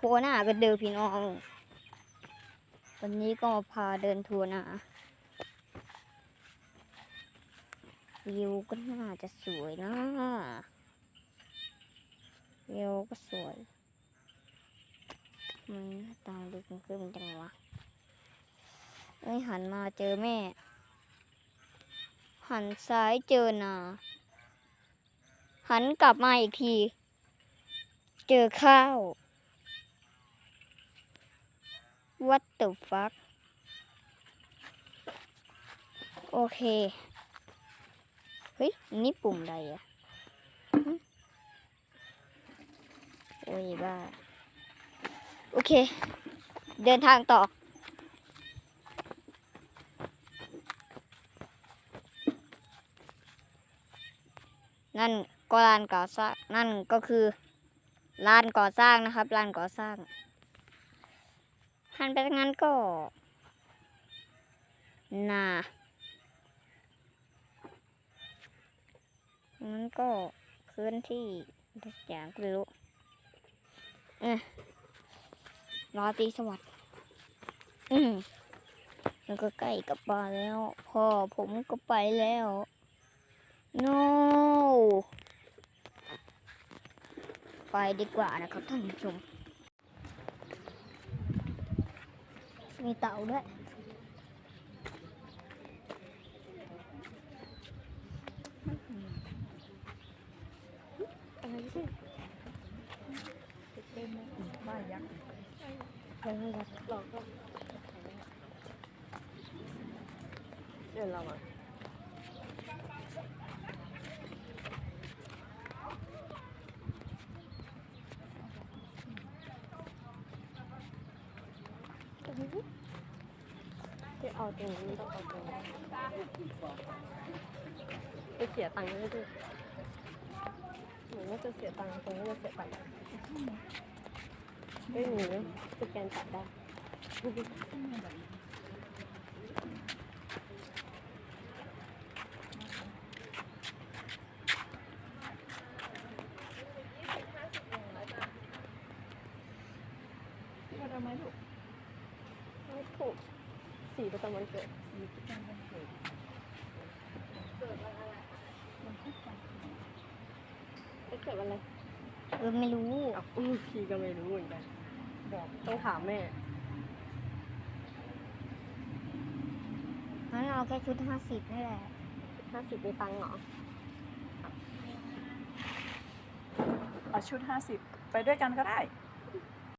ทัวร์หน้ากันเดิมพี่น้อง วันนี้ก็มาพาเดินทัวร์หน้าวิวก็น่าจะสวยนะวิวก็สวยมันหน้าตาดูขึ้นขึ้นจังวะเอ้ยหันมาเจอแม่ หันซ้ายเจอนา หันกลับมาอีกที เจอข้าว What the fuck โอเค เฮ้ย นี่ปุ่มอะไรอะโอ้ยบ้า โอเค เดินทางต่อ นั่นก็ลานก่อสร้าง นั่นก็คือลานก่อสร้างนะครับลานก่อสร้าง หันไปทางนั้นก็นานั้นก็พื้นที่อย่างก็ไม่รู้เออรอตีสวัสดิ์อืมแล้วก็ใกล้กับบ้านแล้ว พ่อผมก็ไปแล้ว no ไปดีกว่านะครับท่านผู้ชม มีเต่าด้วย อะไรสิเล่นไหมบ้ายักษ์ เดี๋ยวเรา จะเดี๋ยวเราอะที่เอาตรงนี้ต้องเอาตรงนี้ไปเสียตังค์ด้วยดิหนูว่าจะเสียตังค์ตรงนี้จะเสียตังค์ไม่หนูสแกนตัดได้มาทำไมลูก ถูกสี่ประจำวันเกิดมีประจำวันเกิด เกิดวันอะไรวันที่สามไม่เกิดวันอะไร เออไม่รู้อ้าวอื้อพี่ก็ไม่รู้เหมือนกันบอกต้องถามแม่งั้นเอาแค่ชุดห้าสิบนี่แหละห้าสิบมีตังค์เหรอเอาชุดห้าสิบไปด้วยกันก็ได้ไ